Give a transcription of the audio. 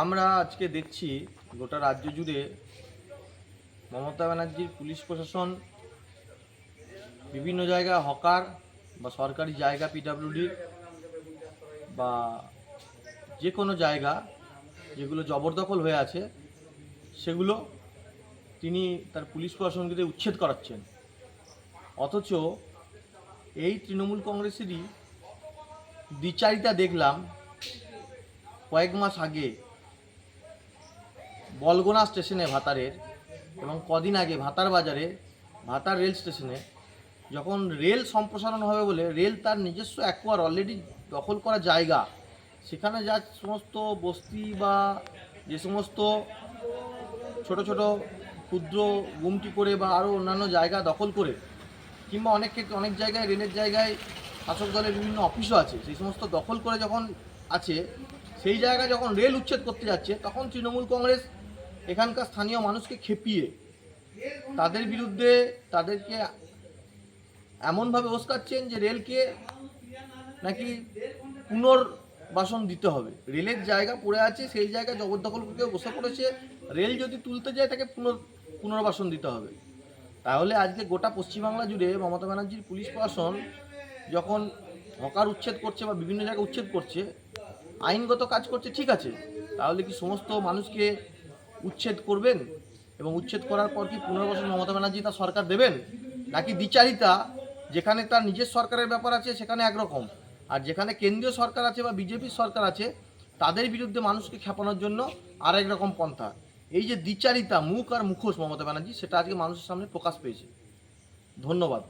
আমরা আজকে দেখছি গোটা রাজ্য জুড়ে মমতা ব্যানার্জির পুলিশ প্রশাসন, বিভিন্ন জায়গায় হকার বা সরকারি জায়গা পিডাব্লিউডির বা যে কোনো জায়গা যেগুলো জবরদখল হয়ে আছে, সেগুলো তিনি তার পুলিশ প্রশাসনকে উচ্ছেদ করাচ্ছেন। অথচ এই তৃণমূল কংগ্রেসেরই দ্বিচারিতা দেখলাম কয়েক মাস আগে বলগোনা স্টেশনে ভাতারের এবং কদিন আগে ভাতার বাজারে, ভাতার রেল স্টেশনে যখন রেল সম্প্রসারণ হবে বলে রেল তার নিজস্ব অ্যাকোয়ার অলরেডি দখল করা জায়গা, সেখানে যা সমস্ত বস্তি বা যে সমস্ত ছোট ছোট ক্ষুদ্র গুমটি করে বা আরও অন্যান্য জায়গা দখল করে, কিংবা অনেক ক্ষেত্রে অনেক জায়গায়, রেলের জায়গায় শাসক দলের বিভিন্ন অফিসও আছে, সেই সমস্ত দখল করে যখন আছে, সেই জায়গায় যখন রেল উচ্ছেদ করতে যাচ্ছে, তখন তৃণমূল কংগ্রেস এখানকার স্থানীয় মানুষকে খেপিয়ে তাদের বিরুদ্ধে তাদেরকে এমনভাবে ওস্কাচ্ছেন যে রেলকে নাকি পুনর্বাসন দিতে হবে। রেলের জায়গা পড়ে আছে, সেই জায়গায় জবরদখল করে বসে পড়েছে। রেল যদি তুলতে যায়, তাকে পুনর পুনর্বাসন দিতে হবে। তাহলে আজকে গোটা পশ্চিমবাংলা জুড়ে মমতা ব্যানার্জির পুলিশ প্রশাসন যখন হকার উচ্ছেদ করছে বা বিভিন্ন জায়গায় উচ্ছেদ করছে, আইনগত কাজ করছে, ঠিক আছে। তাহলে কি সমস্ত মানুষকে উচ্ছেদ করবেন এবং উচ্ছেদ করার পর কি পুনর্বাসন মমতা ব্যানার্জি তার সরকার দেবেন? নাকি দ্বিচারিতা, যেখানে তার নিজের সরকারের ব্যাপার আছে, সেখানে একরকম। আর যেখানে কেন্দ্রীয় সরকার আছে বা বিজেপির সরকার আছে, তাদের বিরুদ্ধে মানুষকে খেপানোর জন্য আরেক রকম পন্থা। এই যে দ্বিচারিতা, মুখ আর মুখোশ মমতা ব্যানার্জি, সেটা আজকে মানুষের সামনে প্রকাশ পেয়েছে। ধন্যবাদ।